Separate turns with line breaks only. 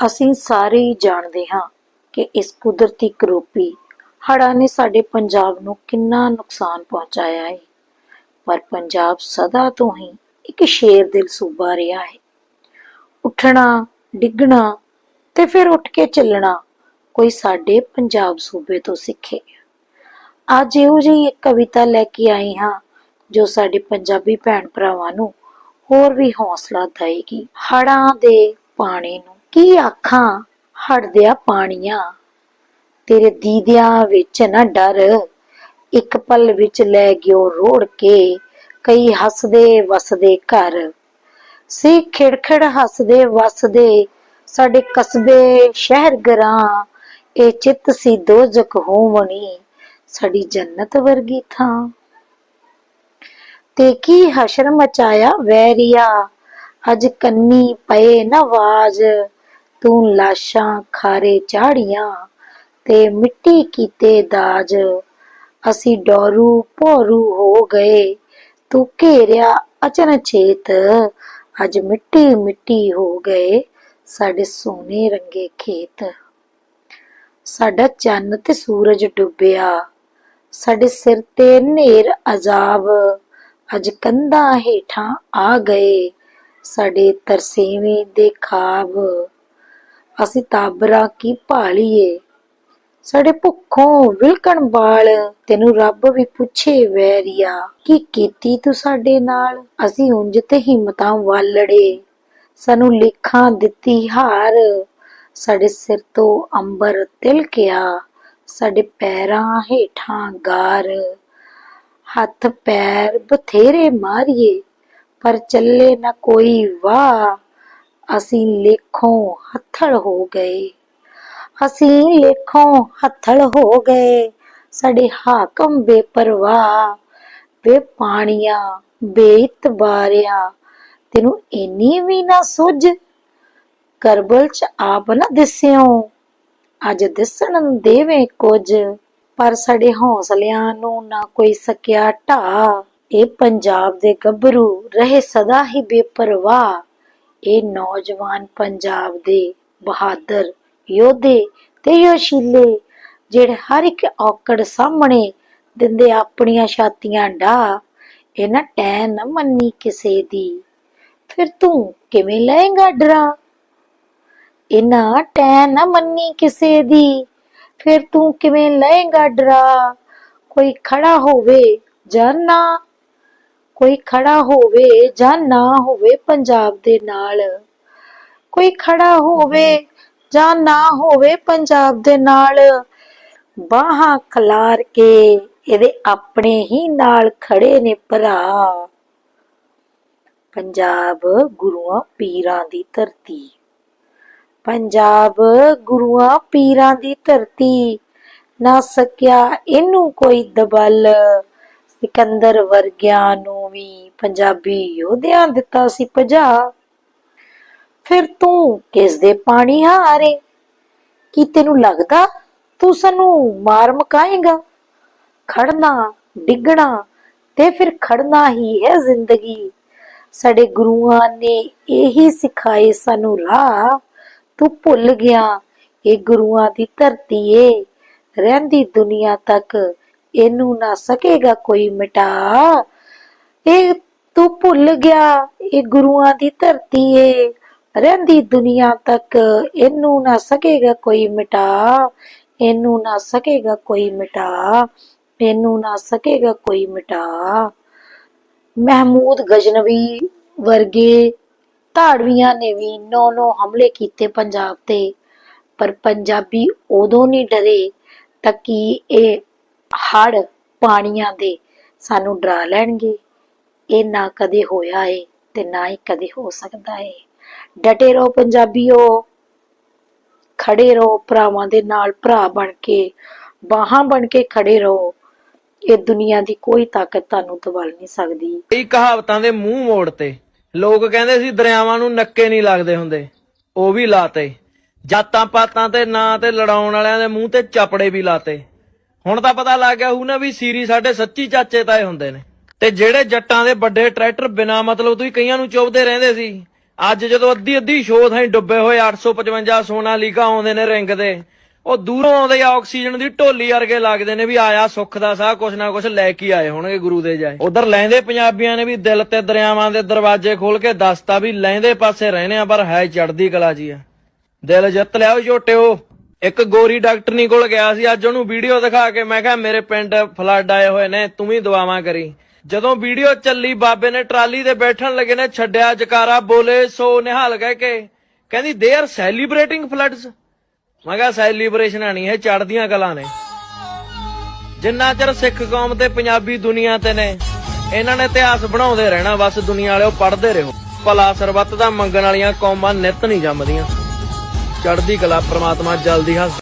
ਅਸੀਂ ਸਾਰੇ ਹੀ ਜਾਣਦੇ ਹਾਂ ਕਿ ਇਸ ਕੁਦਰਤੀ ਕਰੋਪੀ ਹੜ੍ਹਾਂ ਨੇ ਸਾਡੇ ਪੰਜਾਬ ਨੂੰ ਕਿੰਨਾ ਨੁਕਸਾਨ ਪਹੁੰਚਾਇਆ ਹੈ। ਪਰ ਪੰਜਾਬ ਸਦਾ ਤੋਂ ਹੀ ਇੱਕ ਸ਼ੇਰ ਦਿਲ ਸੂਬਾ ਰਿਹਾ ਹੈ। ਉੱਠਣਾ, ਡਿੱਗਣਾ ਤੇ ਫਿਰ ਉੱਠ ਕੇ ਚੱਲਣਾ ਕੋਈ ਸਾਡੇ ਪੰਜਾਬ ਸੂਬੇ ਤੋਂ ਸਿੱਖੇ। ਅੱਜ ਇਹੋ ਜਿਹੀ ਇੱਕ ਕਵਿਤਾ ਲੈ ਕੇ ਆਈ ਹਾਂ ਜੋ ਸਾਡੇ ਪੰਜਾਬੀ ਭੈਣ ਭਰਾਵਾਂ ਨੂੰ ਹੋਰ ਵੀ ਹੌਸਲਾ ਦੇਵੇਗੀ। ਹੜਾਂ ਦੇ ਪਾਣੀ ਨੂੰ ਕੀ ਆਖਾਂ? ਹੜਦਿਆ ਪਾਣੀਆਂ। ਤੇਰੇ ਦੀਦਿਆਂ ਵਿੱਚ ਨਾ ਡਰ। ਇੱਕ ਪਲ ਵਿੱਚ ਲੈ ਗਿਓ ਰੋੜ ਕੇ। ਕਈ ਹੱਸਦੇ ਵਸਦੇ ਘਰ। ਸੀ ਖਿੜਖਿੜ ਹੱਸਦੇ ਵਸਦੇ ਸਾਡੇ ਕਸਬੇ ਸ਼ਹਿਰ ਗਰਾਂ। ਇਹ ਚਿੱਤ ਸੀ ਦੋਜ਼ਖ ਹੋਵਣੀ ਸਾਡੀ ਜੰਨਤ ਵਰਗੀ ਥਾਂ। ਤੇ ਕੀ ਹਸ਼ਰ ਮਚਾਇਆ ਵੈਰੀਆ? ਅੱਜ ਕੰਨੀ ਪਏ ਨਵਾਜ਼ ਤੂੰ ਲਾਸ਼ਾਂ ਖਾਰੇ ਚਾੜੀਆਂ ਤੇ ਮਿੱਟੀ ਕੀਤੇ ਦਾਜ। ਅਸੀਂ ਡੋਰੂ ਭੋਰੂ ਹੋ ਗਏ, ਤੂੰ ਘੇਰਿਆ ਅਚਨਚੇਤ ਅੱਜ ਮਿੱਟੀ ਮਿੱਟੀ ਹੋ ਗਏ ਸਾਡੇ ਸੋਨੇ ਰੰਗੇ ਖੇਤ। ਸਾਡਾ ਚੰਨ ਤੇ ਸੂਰਜ ਡੁੱਬਿਆ, ਸਾਡੇ ਸਿਰ ਤੇ ਨੇਰ ਅਜ਼ਾਬ। ਅੱਜ ਕੰਧਾਂ ਹੇਠਾਂ ਆ ਗਏ, ਸਾਡੇ ਤਰਸੇਵੇਂ ਦੇ ਖਾਬ। ਅਸੀਂ ਤਾਬਰਾ ਕੀ ਭਾਲੀਏ? ਸਾਡੇ ਭੁੱਖੋਂ ਵਿਲਕਣ ਬਾਲ ਤੈਨੂੰ ਰੱਬ ਵੀ ਪੁੱਛੇ ਵੈਰੀਆ, ਕੀ ਕੀਤੀ ਤੂੰ ਸਾਡੇ ਨਾਲ? ਅਸੀਂ ਉਂਝ ਤੇ ਹਿੰਮਤਾਂ ਵਾਲੜੇ, ਸਾਨੂੰ ਲੇਖਾਂ ਦਿੱਤੀ ਹਾਰ। ਸਾਡੇ ਸਿਰ ਤੋਂ ਅੰਬਰ ਤਿਲਕਿਆ ਸਾਡੇ ਪੈਰਾਂ ਹੇਠਾਂ ਗਾਰ। ਹੱਥ ਪੈਰ ਬਥੇਰੇ ਮਾਰੀਏ, ਪਰ ਚੱਲੇ ਨਾ ਕੋਈ ਵਾਹ। ਅਸੀਂ ਲੇਖੋਂ ਹੱਥੜ ਹੋ ਗਏ। ਅਸੀਂ ਲੇਖੋਂ ਹੱਥੜ ਹੋ ਗਏ। ਸਾਡੇ ਹਾਕਮ ਬੇਪਰਵਾਹ ਵੇ ਪਾਣੀਆਂ ਬੇਇਤਬਾਰਿਆ, ਤੈਨੂੰ ਇੰਨੀ ਵੀ ਨਾ ਸੁਝ। ਕਰਬਲ ਚ ਆਪ ਨਾ ਦਿਸਿਓ। ਅੱਜ ਦਿਸਣ ਦੇਵੇਂ ਕੁਝ, ਪਰ ਸਾਡੇ ਹੌਸਲਿਆਂ ਨੂੰ ਨਾ ਕੋਈ ਸਕਿਆ ਢਾ ਇਹ ਪੰਜਾਬ ਦੇ ਗੱਭਰੂ ਰਹੇ ਸਦਾ ਹੀ ਬੇਪਰਵਾਹ। ਇਹ ਨੌਜਵਾਨ ਪੰਜਾਬ ਦੇ ਬਹਾਦਰ, ਯੋਧੇ ਤੇ ਯੋਸ਼ੀਲੇ, ਜਿਹੜੇ ਹਰ ਇੱਕ ਔਕੜ ਸਾਹਮਣੇ ਦਿੰਦੇ ਆਪਣੀਆਂ ਛਾਤੀਆਂ ਢਾ ਇਹਨਾਂ ਟੈ ਨਾ ਮੰਨੀ ਕਿਸੇ ਦੀ। ਫਿਰ ਤੂੰ ਕਿਵੇਂ ਲਏਗਾ ਡਰਾ? ਇਹਨਾਂ ਟੈ ਨਾ ਮੰਨੀ ਕਿਸੇ ਦੀ। ਫਿਰ ਤੂੰ ਕਿਵੇਂ ਲਏਗਾ ਡਰਾ? ਕੋਈ ਖੜਾ ਹੋਵੇ ਜਾਂ ਨਾ ਕੋਈ ਖੜਾ ਹੋਵੇ ਜਾਂ ਨਾ ਹੋਵੇ ਪੰਜਾਬ ਦੇ ਨਾਲ। ਕੋਈ ਖੜਾ ਹੋਵੇ ਜਾਂ ਨਾ ਹੋਵੇ ਪੰਜਾਬ ਦੇ ਨਾਲ। ਬਾਹਾਂ ਖਲਾਰ ਕੇ ਇਹਦੇ ਆਪਣੇ ਹੀ ਨਾਲ ਖੜੇ ਨੇ ਭਰਾ। ਪੰਜਾਬ ਗੁਰੂਆਂ ਪੀਰਾਂ ਦੀ ਧਰਤੀ। ਪੰਜਾਬ ਗੁਰੂਆਂ ਪੀਰਾਂ ਦੀ ਧਰਤੀ। ਨਾ ਸਕਿਆ ਇਹਨੂੰ ਕੋਈ ਦਬਲ। ਸਿਕੰਦਰ ਵਰਗਿਆਂ ਨੂੰ ਵੀ ਪੰਜਾਬੀ ਯੋਧਿਆਂ ਦਿੱਤਾ ਸੀ ਭਜਾ ਫਿਰ ਤੂੰ ਕਿਸ ਦੇ ਪਾਣੀ ਹਾਰੇ ਕੀ ਤੈਨੂੰ ਲੱਗਦਾ ਤੂੰ ਸਾਨੂੰ ਮਾਰ ਮਕਾਏਗਾ? ਖੜਨਾ ਡਿੱਗਣਾ ਤੇ ਫਿਰ ਖੜਨਾ ਹੀ ਹੈ ਜ਼ਿੰਦਗੀ। ਸਾਡੇ ਗੁਰੂਆਂ ਨੇ ਇਹੀ ਸਿਖਾਏ ਸਾਨੂੰ ਰਾਹ। ਤੂੰ ਭੁੱਲ ਗਿਆ, ਇਹ ਗੁਰੂਆਂ ਦੀ ਧਰਤੀ ਏ। ਰਹਿੰਦੀ ਦੁਨੀਆ ਤੱਕ ਇਹਨੂੰ ਨਾ ਸਕੇਗਾ ਕੋਈ ਮਿਟਾ। ਇਹ ਤੂੰ ਭੁੱਲ ਗਿਆ, ਇਹ ਗੁਰੂਆਂ ਦੀ ਧਰਤੀ ਏ। ਰਹਿੰਦੀ ਦੁਨੀਆ ਤੱਕ ਇਹਨੂੰ ਨਾ ਸਕੇਗਾ ਕੋਈ ਮਿਟਾ। ਇਹਨੂੰ ਨਾ ਸਕੇਗਾ ਕੋਈ ਮਿਟਾ। ਇਹਨੂੰ ਨਾ ਸਕੇਗਾ ਕੋਈ ਮਿਟਾ। ਮਹਿਮੂਦ ਗਜਨਵੀ ਵਰਗੇ ਧਾੜਵੀਆਂ ਨੇ ਵੀ ਨੌ ਨੌ ਹਮਲੇ ਕੀਤੇ ਪੰਜਾਬ ਤੇ। ਪਰ ਪੰਜਾਬੀ ਉਦੋਂ ਨਹੀਂ ਡਰੇ ਤਾਂ ਕਿ ਇਹ ਹੜ ਪਾਣੀਆਂ ਦੇ ਸਾਨੂੰ ਡਰਾ ਲੈਣਗੇ। ਇਹ ਨਾ ਕਦੇ ਹੋਇਆ ਏ ਤੇ ਨਾ ਹੀ ਕਦੇ ਹੋ ਸਕਦਾ ਏ। ਡਟੇ ਰਹੋ ਪੰਜਾਬੀਓ ਖੜੇ ਰਹੋ ਭਰਾਵਾਂ ਦੇ ਨਾਲ ਭਰਾ ਬਣ ਕੇ, ਬਾਹਾਂ ਬਣ ਕੇ ਖੜੇ ਰਹੋ। ਇਹ ਦੁਨੀਆ ਦੀ ਕੋਈ ਤਾਕਤ ਤੁਹਾਨੂੰ ਦਬਲ ਨਹੀਂ ਸਕਦੀ।
ਕਈ ਕਹਾਵਤਾਂ ਦੇ ਮੂੰਹ ਮੋੜ ਤੇ ਲੋਕ ਕਹਿੰਦੇ ਸੀ ਦਰਿਆਵਾਂ ਨੂੰ ਨੱਕੇ ਨਹੀਂ ਲੱਗਦੇ ਹੁੰਦੇ। ਉਹ ਵੀ ਲਾਤੇ। ਜਾਤਾਂ ਪਾਤਾਂ ਤੇ ਨਾਂ ਤੇ ਲੜਾਉਣ ਵਾਲਿਆਂ ਦੇ ਮੂੰਹ ਤੇ ਚਾਪੜੇ ਵੀ ਲਾਤੇ। ਹੁਣ ਤਾਂ ਪਤਾ ਲੱਗ ਗਿਆ ਹੂ ਨਾ ਵੀ ਸੀਰੀ ਸਾਡੇ ਸੱਚੀ ਚਾਚੇ ਤਾਏ ਹੁੰਦੇ ਨੇ। ਤੇ ਜਿਹੜੇ ਜੱਟਾਂ ਦੇ ਵੱਡੇ ਟਰੈਕਟਰ ਬਿਨਾ ਮਤਲਬ ਤੁਸੀਂ ਕਈਆਂ ਨੂੰ ਚੁੱਭਦੇ ਰਹਿੰਦੇ ਸੀ। ਅੱਜ ਜਦੋਂ ਅੱਧੀ ਅੱਧੀ ਸ਼ੋਅ ਥਾਈ ਡੁੱਬੇ ਹੋਏ 855 ਸੋਨਾ ਲੀਗਾ ਆਉਂਦੇ ਨੇ ਰਿੰਗ ਦੇ, ਉਹ ਦੂਰੋਂ ਆਉਂਦੇ ਆ ਆਕਸੀਜਨ ਦੀ ਢੋਲੀ ਵਰਗੇ ਲੱਗਦੇ ਨੇ ਵੀ ਆਇਆ ਸੁੱਖ ਦਾ ਸਾਹ, ਕੁਛ ਨਾ ਕੁਛ ਲੈ ਕੇ ਆਏ ਹੋਣਗੇ ਗੁਰੂ ਦੇ ਜਾਏ। ਉਧਰ ਲੈਂਦੇ ਪੰਜਾਬੀਆਂ ਨੇ ਵੀ ਦਿਲ ਤੇ ਦਰਿਆਵਾਂ ਦੇ ਦਰਵਾਜ਼ੇ ਖੋਲ ਕੇ ਦੱਸਤਾ ਵੀ ਲੈਂਦੇ ਪਾਸੇ ਰਹਿਣੇ ਆ, ਪਰ ਹੈ ਚੜਦੀ ਕਲਾ ਜੀ ਆ। ਦਿਲ ਜਿੱਤ ਲਿਆ ਓ ਝੋਟਿਓ ਇੱਕ ਗੋਰੀ ਡਾਕਟਰਨੀ ਕੋਲ ਗਿਆ ਸੀ, ਅੱਜ ਉਹਨੂੰ ਵੀਡੀਓ ਦਿਖਾ ਕੇ ਮੈਂ ਕਿਹਾ, ਮੇਰੇ ਪਿੰਡ ਫਲੱਡ ਆਏ ਹੋਏ ਨੇ, ਤੂੰ ਵੀ ਦੁਆਵਾਂ ਕਰੀ। ਜਦੋਂ ਵੀਡੀਓ ਚੱਲੀ, ਬਾਬੇ ਨੇ ਟਰਾਲੀ ਤੇ ਬੈਠਣ ਲੱਗੇ ਨੇ, ਛੱਡਿਆ ਜਕਾਰਾ, ਬੋਲੇ, ਸੋ ਨਿਹਾਲ ਕਹਿ ਕੇ, ਕਹਿੰਦੀ ਦੇ ਆਰ ਸੈਲੀਬ੍ਰੇਟਿੰਗ ਫਲੱਡਸ ਮੈਂ ਕਿਹਾ ਸੈਲੀਬ੍ਰੇਸ਼ਨ ਨਹੀਂ ਇਹ ਚੜਦੀਆਂ ਕਲਾਂ ਨੇ। ਜਿੰਨਾ ਚਿਰ ਸਿੱਖ ਕੌਮ ਤੇ ਪੰਜਾਬੀ ਦੁਨੀਆ ਤੇ ਨੇ, ਇਹਨਾਂ ਨੇ ਇਤਿਹਾਸ ਬਣਾਉਂਦੇ ਰਹਿਣਾ, ਬਸ ਦੁਨੀਆ ਵਾਲਿਓ ਪੜ੍ਹਦੇ ਰਹੋ। ਭਲਾ ਸਰਬੱਤ ਦਾ ਮੰਗਣ ਵਾਲੀਆਂ ਕੌਮਾਂ ਨਿਤ ਨਹੀਂ ਜੰਮਦੀਆਂ। ਚੜ੍ਹਦੀ ਕਲਾ ਪ੍ਰਮਾਤਮਾ ਜਲਦੀ ਹੱਸ